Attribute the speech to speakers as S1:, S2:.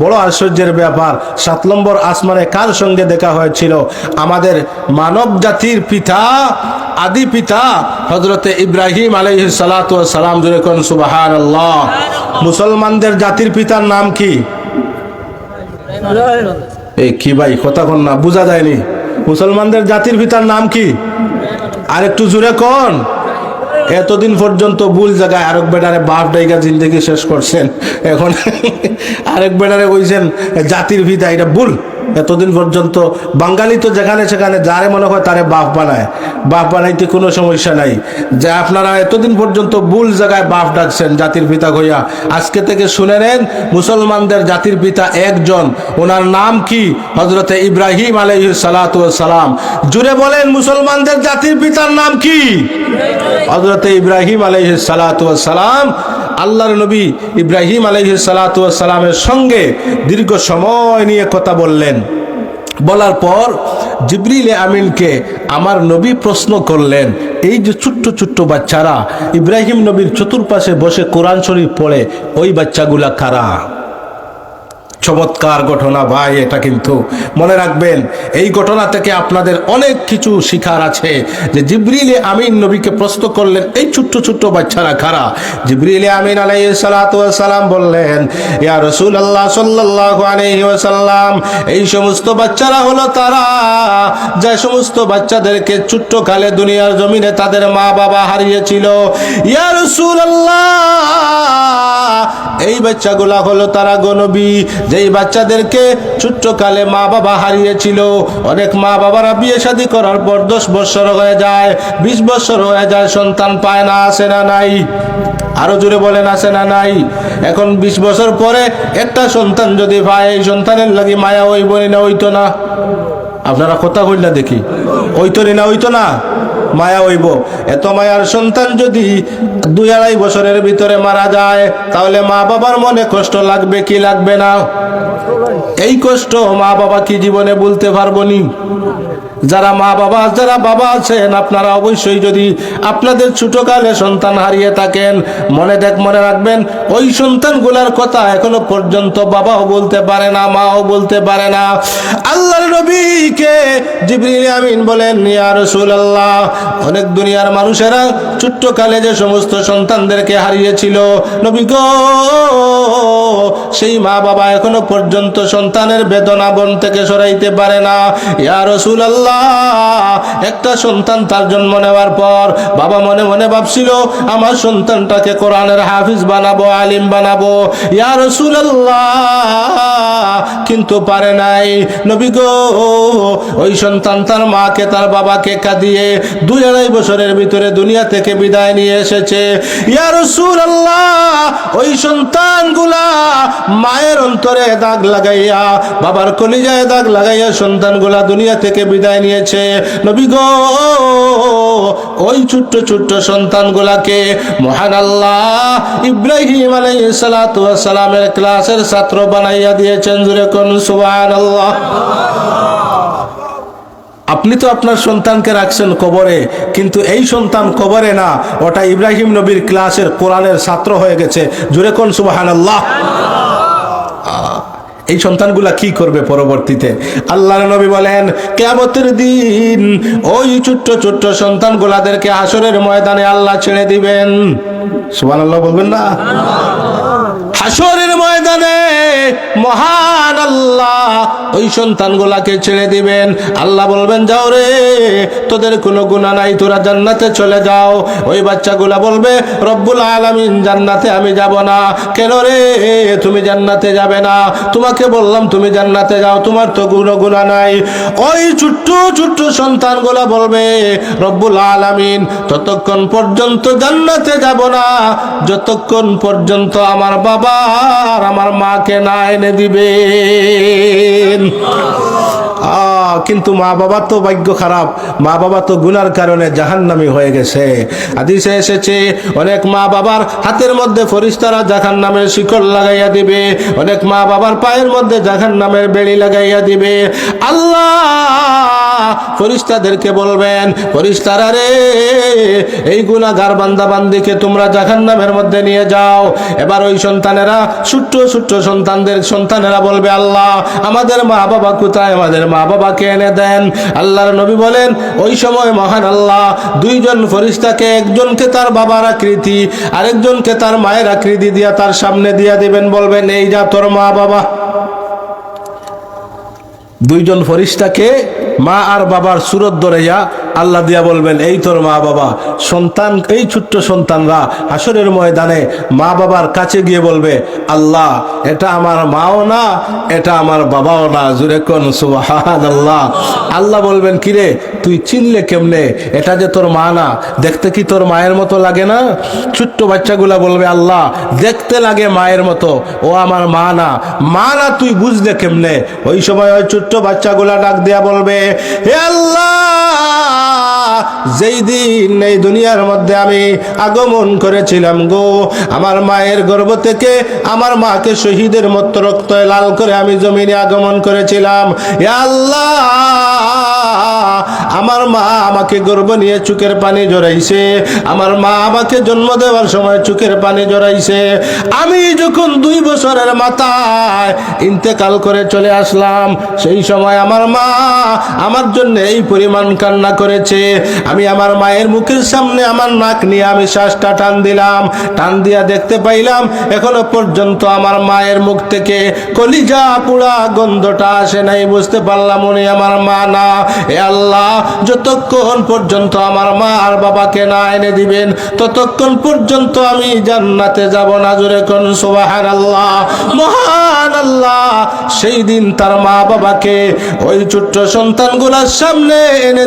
S1: বড় আশ্চর্যের ব্যাপার সাত নম্বর আসমানে কার সঙ্গে দেখা হয়েছিল? আমাদের মানব জাতির পিতা আদি পিতা হজরতে ইব্রাহিম আলাইহ সালাম সুবাহান আল্লাহ মুসলমানদের জাতির পিতার নাম কি? এই কি ভাই কথা কন না বোঝা যায়নি। মুসলমানদের জাতির পিতার নাম কি? আর একটু জুড়ে কোন। এতদিন পর্যন্ত ভুল জায়গায় আরেক বেটারে বাপ ডাইগা জিন্দগি শেষ করছেন। এখন আরেক বেটারে কইছেন, জাতির পিতা, এটা ভুল। এতদিন পর্যন্ত বাঙালি তো যেখানে সেখানে যারে মনে হয় তারে বাপ বানায়। বাপ বানাইতে কোনো সমস্যা নাই। যে আপনারা এতদিন পর্যন্ত ভুল জায়গায় বাপ ডাকছেন জাতির পিতা কইয়া আজকে থেকে শুনে নেন, মুসলমানদের জাতির পিতা একজন, ওনার নাম কি? হজরতে ইব্রাহিম আলাইহি সালাম জুড়ে বলেন, মুসলমানদের জাতির পিতার নাম কি? হজরতে ইব্রাহিম আলাইহি সালাম আল্লাহর নবী ইব্রাহিম আলাইহি সালাতামের সঙ্গে দীর্ঘ সময় নিয়ে কথা বললেন। বলার পর জিবরিল আমিনকে আমার নবী প্রশ্ন করলেন, এই যে ছোট্ট ছোট্ট বাচ্চারা, ইব্রাহিম নবীর চতুর্পাশে বসে কোরআন শরীফ পড়ে, ওই বাচ্চাগুলা কারা? চমৎকার ঘটনা ভাই, এটা কিন্তু মনে রাখবেন, এই ঘটনা থেকে আপনাদের অনেক কিছু শিখার আছে যে জিবরিলে আমিন নবীকে প্রশ্ন করলেন, এই ছোট্ট ছোট্ট বাচ্চারা খারা জিবরিলে আমিন আলাইহি সালাম বললেন, ইয়া রসুল আল্লাহ সাল্লাল্লাহু আলাইহি ওয়াসাল্লাম, এই সমস্ত বাচ্চারা হলো তারা, যে সমস্ত বাচ্চাদেরকে ছোট্ট কালে দুনিয়ার জমিনে তাদের মা বাবা হারিয়েছিল। ইয়া রসুল এই বাচ্চাগুলা হলো তারা গনবী যেই বাচ্চাদেরকে ছোট্ট কালে মা বাবা হারিয়েছিল, অনেক মা বাবারা বিয়ে শাদী করার পর দশ বছর হয়ে যায়, বিশ বছর হয়ে যায়, সন্তান পায় না, আসে না নাই। আরও জোরে বলেন, আসে না নাই। এখন বিশ বছর পরে একটা সন্তান যদি পায় এই সন্তানের লাগি মায়া ওই বলি না ওইতো না। আপনারা কথা কইলা দেখি। ওইতো না ওইতো না? মায়া হইব। এত মায়ার সন্তান যদি দুই আড়াই বছরের ভিতরে মারা যায়, তাহলে মা বাবার মনে কষ্ট লাগবে কি লাগবে না? এই কষ্ট মা বাবা কি জীবনে বলতে পারব নি? যারা মা বাবা, যারা বাবা আছেন, আপনারা অবশ্যই যদি আপনাদের ছোটকালে সন্তান হারিয়ে থাকেন, মনে দেখ, মনে রাখবেন, ওই সন্তানগুলার কথা এখনও পর্যন্ত বাবাও বলতে পারে না, মাও বলতে পারে না। আল্লাহর নবীকে জিবরিল আমিন বলেন, ইয়া রাসূলুল্লাহ অনেক দুনিয়ার মানুষেরা ছোট্ট কালে যে সমস্ত সন্তানদেরকে হারিয়েছিল, নবী গো, সেই মা বাবা এখনও পর্যন্ত সন্তানের বেদনা বন থেকে সরাইতে পারে না। ইয়া রাসূলুল্লাহ একটা সন্তান তার জন্ম নেওয়ার পর বাবা মনে মনে ভাবছিল, আমার সন্তানটাকে কোরআনের হাফিজ বানাবো, আলিম বানাবো। ইয়া রাসূলুল্লাহ। কিন্তু পারে নাই। নবী গো, ওই সন্তান তার মাকে, তার বাবাকে কাঁদিয়ে দুই আড়াই বছরের ভিতরে দুনিয়া থেকে বিদায় নিয়ে এসেছে। ইয়া রাসূলুল্লাহ, ওই সন্তানগুলা মায়ের অন্তরে দাগ লাগাইয়া, বাবার কলিজায় দাগ লাগাইয়া সন্তানগুলা দুনিয়া থেকে বিদায় নিয়েছে। নবী গো, ওই ছোট্ট ছোট্ট সন্তানগুলাকে মহান আল্লাহ ইব্রাহিম আলাইহিস সালাতু ওয়াস সালামের ক্লাসের ছাত্র বানাইয়া দিয়েছেন। জুরে কোন সুবহানাল্লাহ। আপনি তো আপনার সন্তানকে রাখছেন কবরে, কিন্তু এই সন্তান কবরে না, ওটা ইব্রাহিম নবীর ক্লাসের কোরআনের ছাত্র হয়ে গেছে। জুরে কোন সুবাহান আল্লাহ এই সন্তানগুলা কি করবে পরবর্তীতে? আল্লাহ নবী বলেন, কেয়ামতের দিন ওই ছোট্ট ছোট্ট সন্তান গুলাদেরকে হাসরের ময়দানে আল্লাহ ছেড়ে দিবেন। সুবান আল্লাহ বলবেন না? হাসরের ময়দানে মহান আল্লাহ। ওই সন্তানগুলাকে ছেড়ে দিবেন। আল্লাহ বলবেন, যাও রে, তোদের কোনো গুণা নাই, তোরা জান্নাতে চলে যাও। ওই বাচ্চাগুলা বলবে, রব্বুল আলামিন, জান্নাতে আমি যাব না। কেন রে, তুমি জান্নাতে যাবে না? তোমাকে বললাম, তুমি জান্নাতে যাও, তোমার তো গুণ গুণা নাই। ওই ছোট্ট ছোট্ট সন্তানগুলা বলবে, রব্বুল আলামিন, ততক্ষণ পর্যন্ত জান্নাতে যাব না। যতক্ষণ পর্যন্ত আমার বাবা আর আমার মাকে না এনে দিবেন। কিন্তু মা বাবা তো ভাগ্য খারাপ। মা বাবা তো গুনার কারণে জাহান্নামি হয়ে গেছে। আদিসে এসেছে, অনেক মা বাবার হাতের মধ্যে ফরিস্তারা জাহান নামের শিকড় লাগাইয়া দিবে। অনেক মা বাবার পায়ের মধ্যে জাহান নামের বেড়ি লাগাইয়া দিবে। আল্লাহ ফরিস্তাদেরকে বলবেন, ফরিস্তারা রে, এই গুনাগার বান্দা বান্দিকে তোমরা জাহান্নামের মধ্যে নিয়ে যাও। এবার ওই সন্তানেরা, ছোট্ট ছোট্ট সন্তানদের সন্তানেরা বলবে, আল্লাহ, আমাদের মা বাবা কোথায়? আমাদের মা বাবাকে এনে দেন। আল্লাহর নবী বলেন, ওই সময় মহান আল্লাহ দুইজন ফরিস্তাকে একজনকে তার বাবার আকৃতি, আরেকজনকে তার মায়ের আকৃতি দিয়া তার সামনে দিয়া দিবেন। বলবেন, এই যা তোর মা বাবা দুইজন ফরিস্তাকে মা আর বাবার সুরত ধরাইয়া আল্লাহ দিয়া বলবেন, এই তোর মা বাবা, সন্তান, এই ছোট্ট সন্তানরা আসরের ময়দানে মা বাবার কাছে গিয়ে বলবে, আল্লাহ, এটা আমার মাও না, এটা আমার বাবাও না। জুরে কোন সুবাহান আল্লাহ আল্লাহ বলবেন, কিরে, তুই চিনলে কেমনে? এটা যে তোর মা না, দেখতে কি তোর মায়ের মতো লাগে না? ছোট্ট বাচ্চাগুলা বলবে, আল্লাহ, দেখতে লাগে মায়ের মতো। ও আমার মা না। মা না, তুই বুঝলে কেমনে? ওই সময় ওই ছোট্ট বাচ্চাগুলা ডাক দেয়া বলবে হে আল্লাহ, যেই দিন এই দুনিয়ার মধ্যে আমি আগমন করেছিলাম গো, আমার মায়ের গর্ভ থেকে আমার মাকে শহীদের মতো রক্ত লাল করে আমি জমিনে আগমন করেছিলাম। হে আল্লাহ, আমার মা আমাকে গর্ব নিয়ে চুকের পানি জড়াইছে, আমার মা আমাকে জন্ম দেওয়ার সময় চুকের পানি জড়াইছে। আমি যখন দুই বছরের মাথায় ইন্তেকাল করে চলে আসলাম, সেই সময় আমার মা আমার জন্য এই পরিমাণ কান্না করেছে। আমি আমার মায়ের মুখের সামনে আমার নাক নিয়ে আমি শ্বাসটা টান দিলাম। টান দিয়া দেখতে পাইলাম, এখনও পর্যন্ত আমার মায়ের মুখ থেকে কলিজা পুরা গন্ধটা আসে নাই, বুঝতে পারলাম উনি আমার মা না। এ আল্লাহ, যতক্ষণ পর্যন্ত আমার মা আর বাবাকে না এনে দিবেন, ততক্ষণ পর্যন্ত আমি জান্নাতে যাব না, জোরে কোন সুবাহান আল্লাহ মহান আল্লাহ। সেই দিন তার মা বাবাকে ওই ছোট্ট সন্তানগুলার সামনে এনে